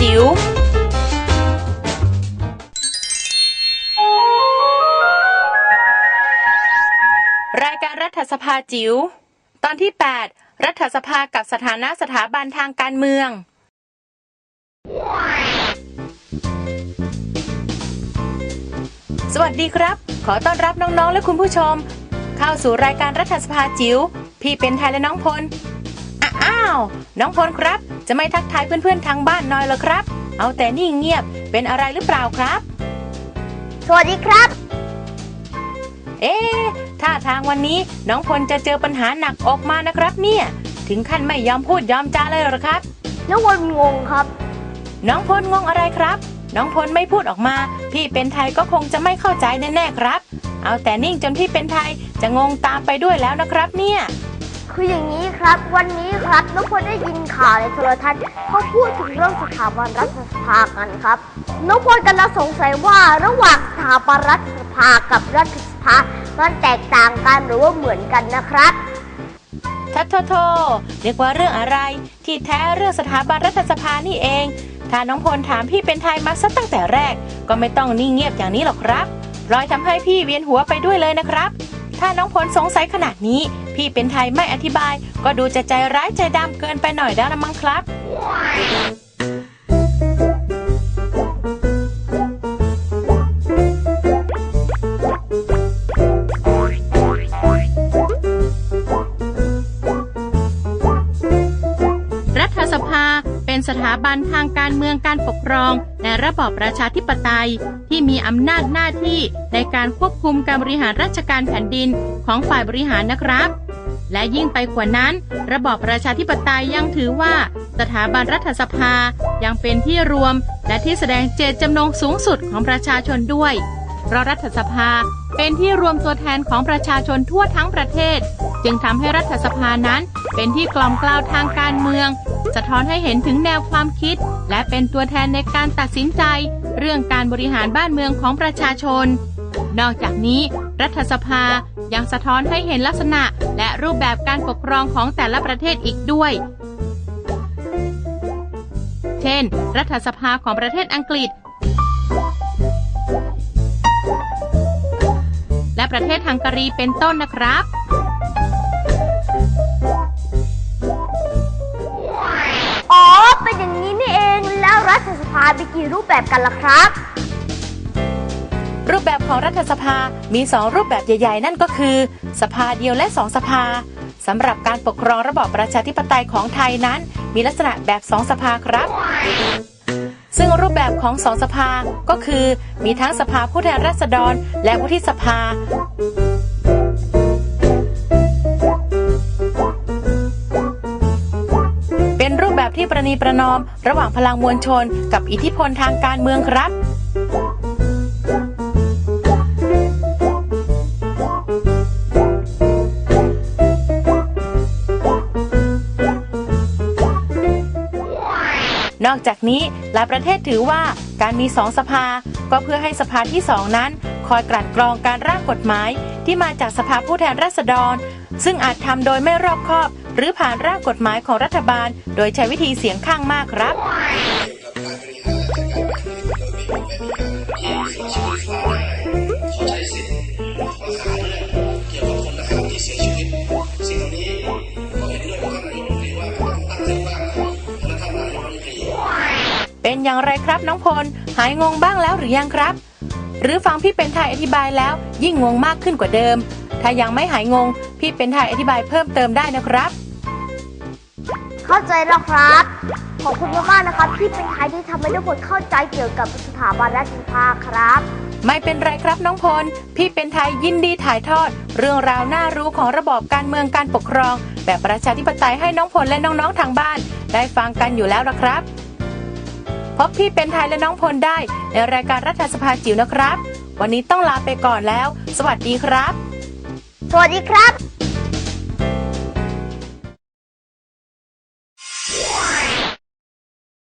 จิ๋วรายการรัฐสภาจิ๋วตอนที่ 8 รัฐสภากับสถานะสถาบันทางการเมือง สวัสดีครับ ขอต้อนรับน้องๆ และคุณผู้ชม เข้าสู่รายการรัฐสภาจิ๋วพี่เป็นไทยและน้องพลาวน้องพลครับ จะไม่ทักทายเพื่อนๆทางบ้านหน่อยเหรอครับ เอาแต่นี่เงียบเป็นอะไรหรือเปล่าครับ สวัสดีครับ เอ๊ะท่าทางวันนี้น้องพลจะเจอปัญหาหนักออกมานะครับ เนี่ย ถึงขั้นไม่ยอมพูดยอมจาเลยเหรอครับ น้องวนงงครับ น้องพลงงอะไรครับ น้องพลไม่พูดออกมา พี่เป็นไทยก็คงจะไม่เข้าใจแน่ๆครับ เอาแต่นิ่งจนพี่เป็นไทยจะงงตามไปด้วยแล้วนะครับ เนี่ย คืออย่างนี้ ครับ วันนี้ครับน้องพลได้ยินข่าวในโทรทัศน์เขาพูดถึงเรื่องสถาบันรัฐสภากันครับน้องพลกำลังสงสัยว่าระหว่างสถาบันรัฐสภากับรัฐสภามันแตกต่างกันหรือว่าเหมือนกันนะครับทัทโทโทเรียกว่าเรื่องอะไร ที่แท้เรื่องสถาบันรัฐสภานี่เอง ถ้าน้องพลถามพี่เป็นไทยมาซะตั้งแต่แรก ก็ไม่ต้องนิ่งเงียบอย่างนี้หรอกครับรอยทำให้พี่เวียนหัวไปด้วยเลยนะครับ ถ้าน้องพลสงสัยขนาดนี้ พี่เป็นไทยไม่อธิบาย ก็ดูจะใจร้ายใจดำเกินไปหน่อยแล้วละมั้งครับ รัฐสภา เป็นสถาบันทางการเมืองการปกครองในระบอบประชาธิปไตย ที่มีอำนาจหน้าที่ในการควบคุมการบริหารราชการแผ่นดินของฝ่ายบริหารนะครับ และยิ่งไปกว่านั้น ระบอบประชาธิปไตยยังถือว่า สถาบันรัฐสภายังเป็นที่รวม และที่แสดงเจตจำนงสูงสุดของประชาชนด้วยเพราะรัฐสภาเป็นที่รวมตัวแทนของประชาชนทั่วทั้งประเทศ จึงทำให้รัฐสภานั้นเป็นที่กล่อมกล่าวทางการเมือง สะท้อนให้เห็นถึงแนวความคิด และเป็นตัวแทนในการตัดสินใจ เรื่องการบริหารบ้านเมืองของประชาชน นอกจากนี้ รัฐสภายังสะท้อนให้เห็นลักษณะ และรูปแบบการปกครองของแต่ละประเทศอีกด้วย เช่น รัฐสภาของประเทศอังกฤษ และประเทศฮังการีเป็นต้นนะครับามีกี่รูปแบบกันล่ะครับ รูปแบบของรัฐสภามี 2 รูปแบบใหญ่ ๆ นั่นก็คือ สภาเดียวและ 2 สภาสำหรับการปกครองระบอบประชาธิปไตยของไทยนั้น มีลักษณะแบบ 2 สภาครับ ซึ่งรูปแบบของ2สภาก็คือ มีทั้งสภาผู้แทนราษฎรและวุฒิสภา แบบที่ประนีประนอม ระหว่างพลังมวลชน กับอิทธิพลทางการเมืองครับนอกจากนี้หลายประเทศถือว่าการมีสองสภา ก็เพื่อให้สภาที่สองนั้น คอยกลั่นกรองการร่างกฎหมาย ที่มาจากสภาผู้แทนราษฎร ซึ่งอาจทำโดยไม่รอบคอบ หรือผ่านร่างกฎหมายของรัฐบาล โดยใช้วิธีเสียงข้างมากครับ เป็นอย่างไรครับน้องพล หายงงบ้างแล้วหรือยังครับ หรือฟังพี่เป็นไทยอธิบายแล้วยิ่งงงมากขึ้นกว่าเดิม ถ้ายังไม่หายงง พี่เป็นไทยอธิบายเพิ่มเติมได้นะครับ เข้าใจแล้วครับ ขอบคุณมากๆนะครับ ที่เป็นใครที่ทำให้ทุกคนเข้าใจเกี่ยวกับสถาบันรัฐสภาครับ ไม่เป็นไรครับน้องพล พี่เป็นไทยยินดีถ่ายทอด เรื่องราวน่ารู้ของระบอบการเมืองการปกครอง แบบประชาธิปไตยให้น้องพลและน้องๆทางบ้าน ได้ฟังกันอยู่แล้วละครับ พบพี่เป็นไทยและน้องพลได้ ในรายการรัฐสภาจิ๋วนะครับ วันนี้ต้องลาไปก่อนแล้ว สวัสดีครับ สวัสดีครับ